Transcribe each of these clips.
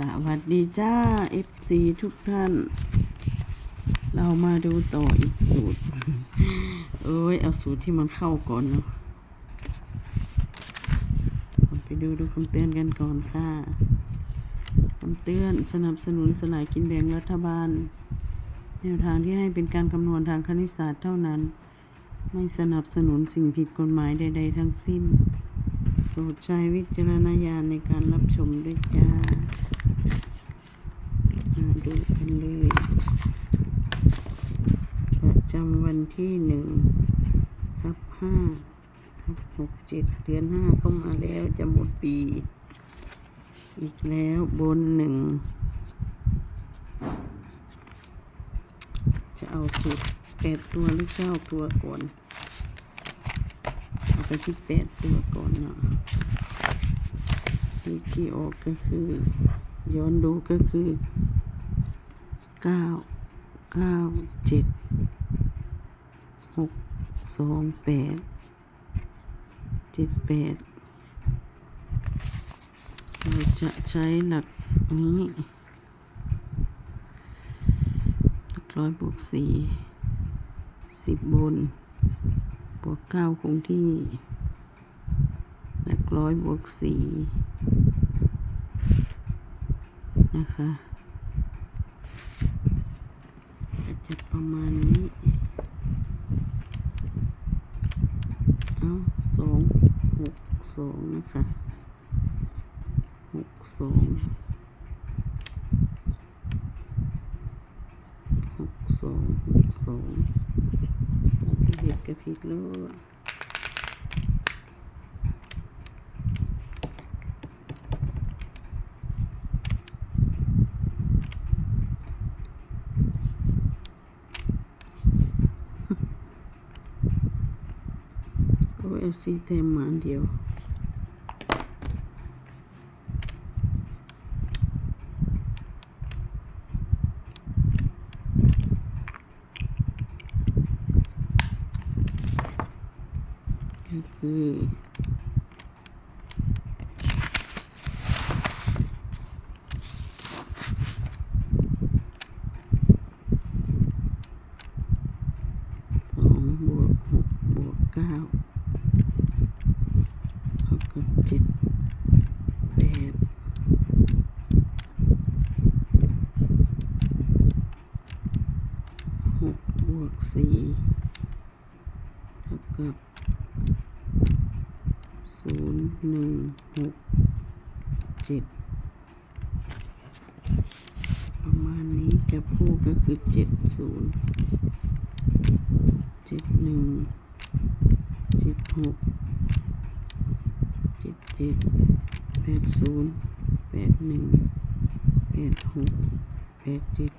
สวัสดีจ้า FC ทุกท่าน เรามาดูต่ออีกสูตร เอ้ย เอาสูตรที่มันเข้าก่อนเนาะไปดูดูคำเตือนกันก่อนค่ะคำเตือนสนับสนุนสลายกินแบ่งรัฐบาล แนวทางที่ให้เป็นการคำนวณทางคณิตศาสตร์เท่านั้น ไม่สนับสนุนสิ่งผิดกฎหมายใด ๆ ทั้งสิ้นโปรดใช้วิจารณญาณในการรับชมด้วยจ้า มาดูกันเลย ประจำวันที่หนึ่งทับห้าทับหกเจ็ดเดือนห้าเข้ามาแล้วจะหมดปี อีกแล้วบนหนึ่ง จะเอาสุดแปดตัวหรือเก้าตัวก่อนเอาไปที่แปดตัวก่อนเนาะที่ที่ออกก็คือ ย้อนดูก็คือ เก้าเก้าเจ็ดหกสองแปดเจ็ดแปดเราจะใช้หลักนี้หลักร้อยบวกสี่สิบบน บวกเก้าคงที่หลักร้อยบวกสี่นะคะก็ จะประมาณนี้ เอาสองหกสองนะคะหกสองหกสองหกสองเห็ดกระพริกแลด โอ้เอฟซีเต็มมาอันเดียว ก็คือสองบวกหกบวกเก้าเท่ากับเจ็ดแปดหกบ วกสี่เท่ากับศูนย์หนึ่งหกเจ็ดประมาณนี้จะพูดก็คือเจ็ดศูนย์เจ็ดหนึ่งเจ็ดหกเจ็ดเจ็ดแปดศูนย์แปดหนึ่งแปดหกแปดเจ็ด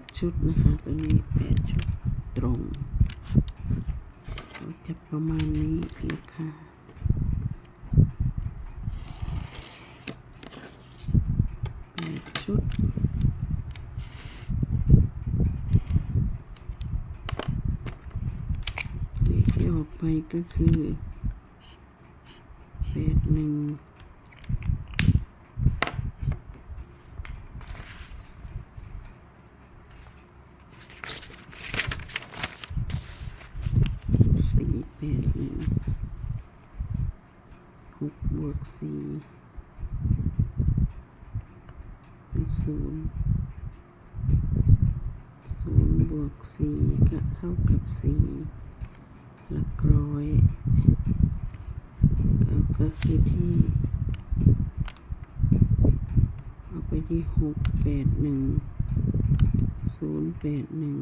ดชุดนะคะตัวนี้แปดชุดตรงก็จะประมาณนี้นะคะแปดชุดเลขที่ออกไปก็คือแปดหนึ่งสี่แปดหนึ่งหกบวก สี่เป็นศูนย์ศูนย์บวกสี่ก็เท่ากับสี่หลักร้อยก็ก็คือที่เอาไปที่หกแปดหนึ่งศูนย์แปดหนึ่ง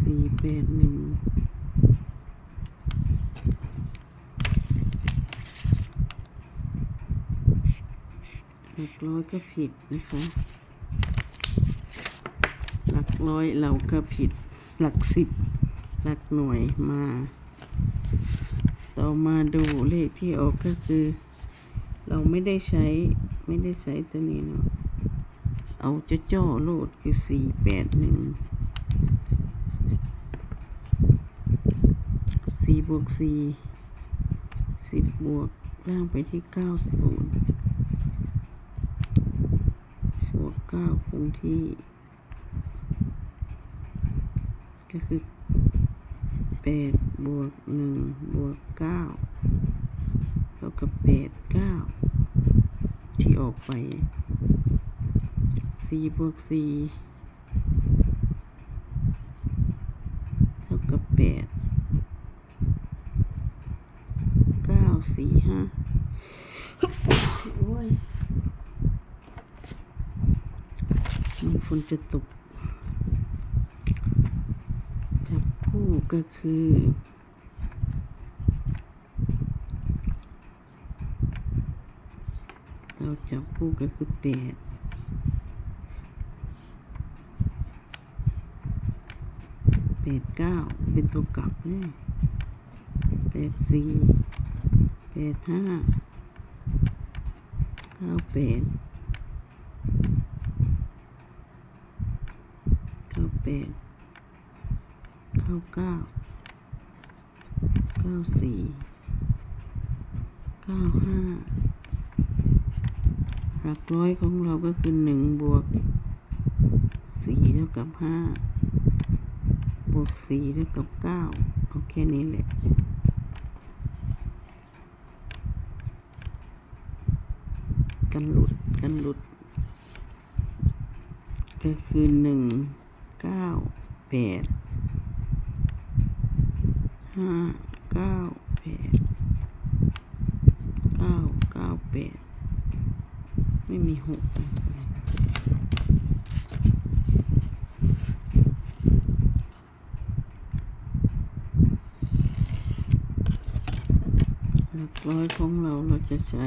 สี่แปดหนึ่ง หลักร้อยก็ผิดนะคะ หลักร้อยเราก็ผิด หลักสิบ หลักหน่วยมา ต่อมาดูเลขที่ออกก็คือ เราไม่ได้ใช้ไม่ได้ใช้ตัวนี้เนาะ เอาจะจ่อโลดคือสี่แปดหนึ่งสี่บวกสี่สิบบวกล่างไปที่เก้าศูนย์ เก้าคงที่ ก็คือแปดบวกหนึ่งบวกเก้าเท่ากับแปดเก้าที่ออกไปสี่บวกสี่เท่ากับแปดเก้าสี่ห้าโอ้ย มั นฝนจะตก จับคู่ก็คือเราจับคู่ก็คือแปดแปดเก้าเป็นตัวกลับเนี่ยแปดสี่แปดห้าเก้าแปด เก้าแป ดเก้าเก้าเก้าสี่เก้าห้าหลักร้อยของเราก็คือหนึ่งบวกสี่เท่ากับห้าบวกสี่เท่ากับเก้าเอาแค่นี้แหละกันหลุดกันหลุดก็คือหนึ่ง เก้าแปดห้าเก้าแปดเก้าเก้าแปดไม่มีหกหลักร้อยของเราเราจะใช้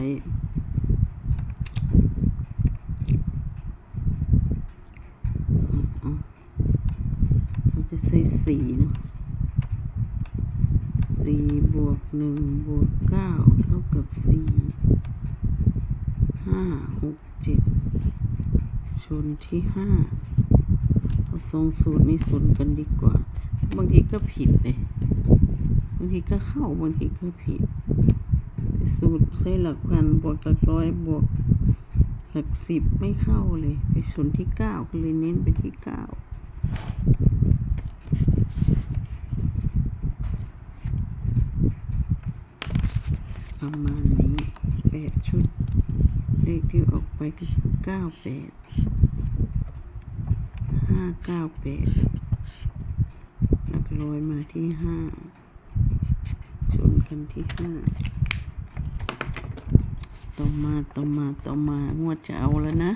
เราจะใส่สี่เนาะ สี่บวกหนึ่งบวกเก้าเท่ากับสี่ห้าหกเจ็ดชนที่ห้าเอาทรงสูตรนี้สูตรกันดีกว่า บางทีก็ผิดเลยบางทีก็เข้าบางทีก็ผิดสูตรใช้หลักพันบวกหลักร้อยบวกหลักสิบไม่เข้าเลย ไปชนที่เก้าก็เลยเน้นไปที่เก้า ประมาณนี้แปดชุด เลขที่ออกไปคือเก้าแปดห้าเก้าแปดหลักร้อยมาที่ห้าชนกันที่ห้าต่อมาต่อมาต่อมางวดจะเอาแล้วนะ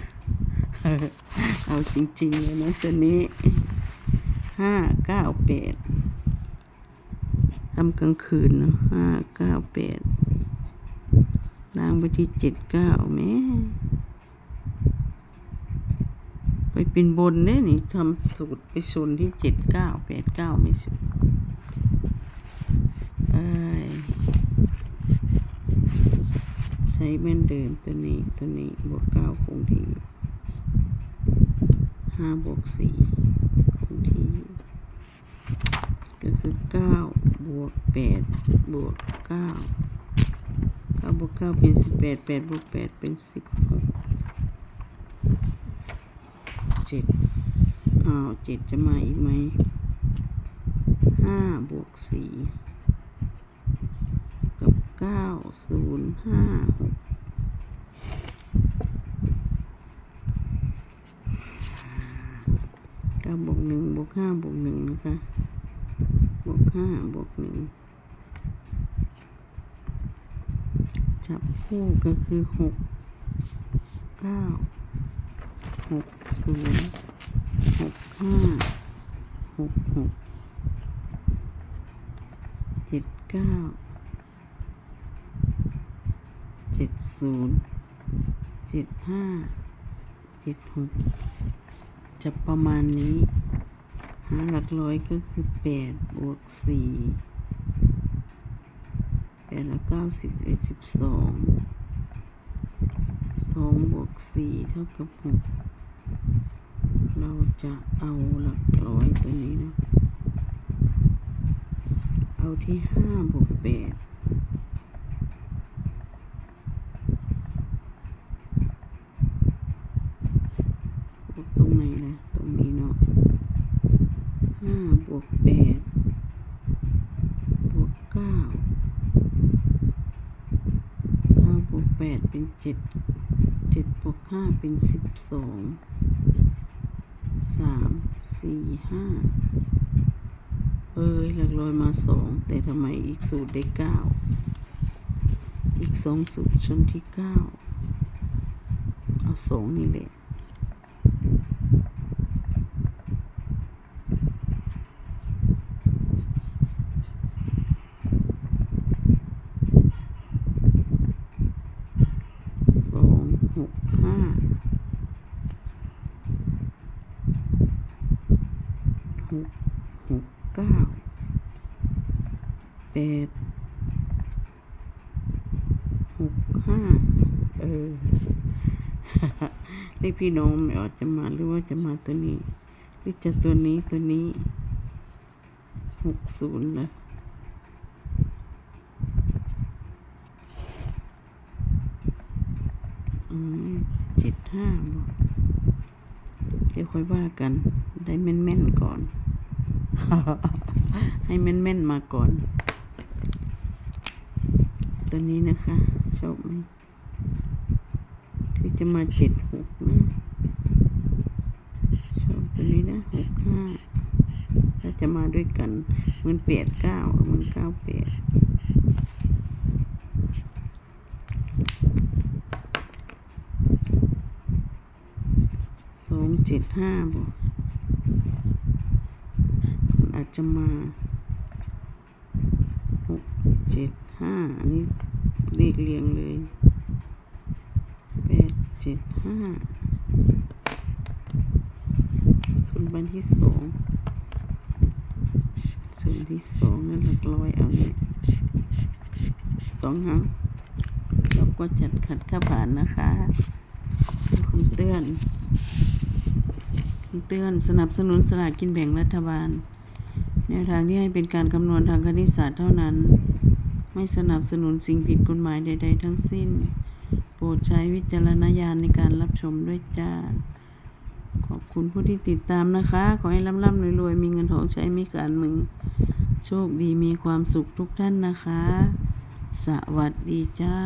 เอาจริงๆเลยนะตัวนี้ห้าเก้าแปดทำกลางคืนเนาะห้าเก้าแปด ล้างไปที่เจ็ดเก้าแม่ไปเป็นบนเนี่ยนี่ทำสูตรไปศูนที่เจ็ดเก้าแปดเก้าไม่สุดใช้เหมือนเดิมตัวนี้ตัวนี้บวกเก้าคงที่ห้าบวกสี่คงที่ก็คือเก้าบวกแปดบวกเก้าาบวกเก้าเป็นสิบแปดแปดบวกแปดเป็นสิบหกเจ็ดอ้าวเจ็ดจะมาอีกไหมห้าบวกสี่กับเก้าศูนย์ห้าหกเก้าบวกหนึ่งบวกห้าบวกหนึ่งนะคะ บวกห้าบวกหนึ่ง จับคู่ก็คือหกเก้าหกศูนย์หกห้าหกหกเจ็ดเก้าเจ็ดศูนย์เจ็ดห้าเจ็ดหกจะประมาณนี้ หาหลักร้อยก็คือแปดบวกสี่ แปดละเก้าสิบเอ็ดสิบสองสองบวกสี่เท่ากับหกเราจะเอาหลักร้อยตัวนี้นะ เอาที่ห้าบวกแปด เป็นเจ็ดเจ็ดบวกห้าเป็นสิบสองสามสี่ห้าเอ้ยหลักร้อยมาสองแต่ทำไมอีกสูตรได้เก้าอีกสองสูตรชนที่เก้าเอาสองนี่แหละ สองหกห้าหกหกเก้าแปดหกห้าเออเลขพี่น้องไม่ออกจะมาหรือว่าจะมาตัวนี้หรือจะตัวนี้ตัวนี้หกศูนย์นะ อืม เจ็ดห้าบอกเดี๋ยวค่อยว่ากัน ได้แม่นๆก่อน ให้แม่นๆมาก่อน ตัวนี้นะคะชอบไหมที่จะมาเจ็ดหกนะชอบตัวนี้นะหกห้าถ้าจะมาด้วยกันเหมือนเปียดเก้าเหมือนเก้าเปียด สอง เจ็ดห้าบ่มันอาจจะมาหกเจ็ดห้าอันนี้เลขเรียงเลยแปดเจ็ดห้าส่วนบันที่สองส่วนที่สองนั่นหลักร้อยเอาเนี่ยสองหางเราก็จัดขัดข้าผ่านนะคะเป็นคำเตือน เตือนสนับสนุนสลากกินแบ่งรัฐบาล แนวทางที่ให้เป็นการคำนวณทางคณิตศาสตร์เท่านั้น ไม่สนับสนุนสิ่งผิดกฎหมายใด ๆ ทั้งสิ้น โปรดใช้วิจารณญาณในการรับชมด้วยจ้า ขอบคุณผู้ที่ติดตามนะคะ ขอให้ร่ำๆรวยๆ มีเงินทองใช้ไม่ขาดมือ โชคดีมีความสุขทุกท่านนะคะ สวัสดีจ้า